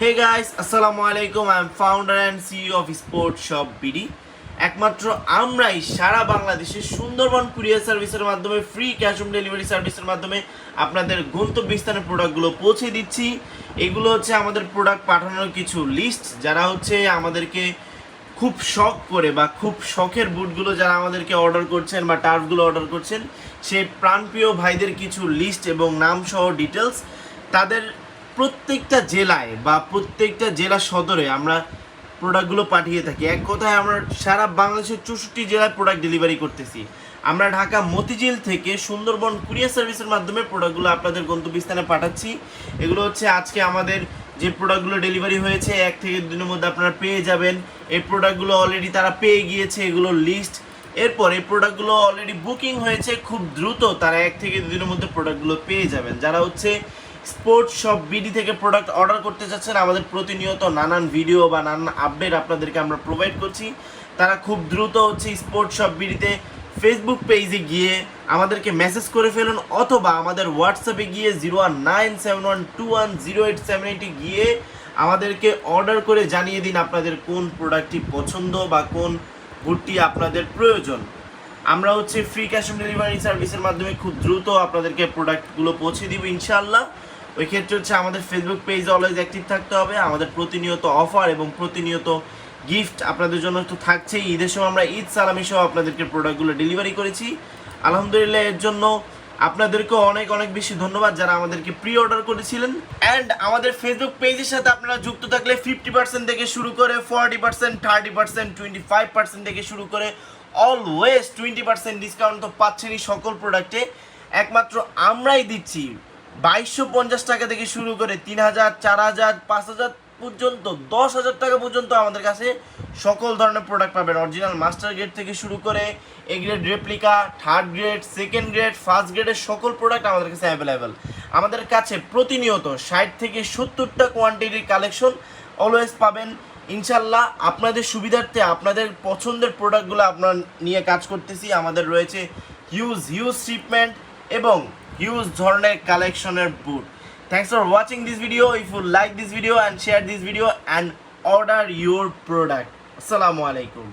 হে guys আসসালামু আলাইকুম I am founder and CEO of sport shop BD একমাত্র আমরাই সারা বাংলাদেশে সুন্দরবন কুরিয়ার সার্ভিসের মাধ্যমে ফ্রি ক্যাশ অন ডেলিভারি সার্ভিসের মাধ্যমে আপনাদের গন্তব্যস্থানের প্রোডাক্টগুলো পৌঁছে দিচ্ছি। এগুলো হচ্ছে আমাদের প্রোডাক্ট পাঠানোর কিছু লিস্ট যারা হচ্ছে আমাদেরকে খুব শখ করে বা খুব শখের বুটগুলো যারা আমাদেরকে অর্ডার করছেন বা টার্ফগুলো অর্ডার করছেন, সেই প্রাণপ্রিয় ভাইদের কিছু লিস্ট এবং নাম সহ ডিটেলস তাদের প্রত্যেকটা জেলায় বা প্রত্যেকটা জেলা সদরে আমরা প্রোডাক্টগুলো পাঠিয়ে থাকি। এক কথায় আমরা সারা বাংলাদেশের চৌষট্টি জেলায় প্রোডাক্ট ডেলিভারি করতেছি। আমরা ঢাকা মতিঝিল থেকে সুন্দরবন কুরিয়ার সার্ভিসের মাধ্যমে প্রোডাক্টগুলো আপনাদের গন্তব্যস্থানে পাঠাচ্ছি। এগুলো হচ্ছে আজকে আমাদের যে প্রোডাক্টগুলো ডেলিভারি হয়েছে, এক থেকে দিনের মধ্যে আপনারা পেয়ে যাবেন। এই প্রোডাক্টগুলো অলরেডি তারা পেয়ে গিয়েছে এগুলোর লিস্ট এরপর এই প্রোডাক্টগুলো অলরেডি বুকিং হয়েছে, খুব দ্রুত তারা এক থেকে দুদিনের মধ্যে প্রোডাক্টগুলো পেয়ে যাবেন। যারা হচ্ছে স্পোর্টস শপ বিডি থেকে প্রোডাক্ট অর্ডার করতে চাচ্ছেন আমাদের প্রতিনিয়ত নানান ভিডিও বা নানান আপডেট আপনাদেরকে আমরা প্রোভাইড করছি। তারা খুব দ্রুত হচ্ছে স্পোর্টস শপ বিডিতে ফেসবুক পেজে গিয়ে আমাদেরকে মেসেজ করে ফেলুন, অথবা আমাদের হোয়াটসঅ্যাপে গিয়ে zero one nine seven one two one zero eight seven এইটে গিয়ে আমাদেরকে অর্ডার করে জানিয়ে দিন আপনাদের কোন প্রোডাক্টটি পছন্দ বা কোন বুটটি আপনাদের প্রয়োজন। আমরা হচ্ছে ফ্রি ক্যাশ অন ডেলিভারি সার্ভিসের মাধ্যমে খুব দ্রুত আপনাদেরকে প্রোডাক্টগুলো পৌঁছে দিব ইনশাল্লাহ ওই ক্ষেত্রে হচ্ছে আমাদের ফেসবুক পেজ অলওয়েজ অ্যাক্টিভ থাকতে হবে, আমাদের প্রতিনিয়ত অফার এবং প্রতিনিয়ত গিফট আপনাদের জন্য তো থাকছেই। ঈদের সময় আমরা ঈদ সালামি সহ আপনাদেরকে প্রোডাক্টগুলো ডেলিভারি করেছি। আলহামদুলিল্লাহ এর জন্য আপনাদেরকে অনেক অনেক বেশি ধন্যবাদ যারা আমাদেরকে প্রি অর্ডার করেছিলেন। অ্যান্ড আমাদের ফেসবুক পেজের সাথে আপনারা যুক্ত থাকলে ফিফটি পার্সেন্ট থেকে শুরু করে forty percent thirty percent twenty five percent থেকে শুরু করে অলওয়েজ টোয়েন্টি পার্সেন্ট ডিসকাউন্ট তো পাচ্ছেনই সকল প্রোডাক্টে একমাত্র আমরাই দিচ্ছি। বাইশশো পঞ্চাশ টাকা থেকে শুরু করে তিন হাজার চার হাজার পাঁচ হাজার পর্যন্ত দশ হাজার টাকা পর্যন্ত আমাদের কাছে সকল ধরনের প্রোডাক্ট পাবেন। অরিজিনাল মাস্টার গ্রেড থেকে শুরু করে A grade replica third grade second grade first গ্রেডের সকল প্রোডাক্ট আমাদের কাছে অ্যাভেলেবেল আমাদের কাছে প্রতিনিয়ত ষাট থেকে সত্তরটা কোয়ান্টিটির কালেকশন অলওয়েজ পাবেন। ইনশাল্লাহ আপনাদের সুবিধার্থে আপনাদের পছন্দের প্রোডাক্টগুলো আপনার নিয়ে কাজ করতেছি। আমাদের রয়েছে হিউজ হিউজ শিপমেন্ট এবং হিউজ ধরনের কালেকশনের boot thanks for watching this video if you like this video and share this video and order your product আসসালামু আলাইকুম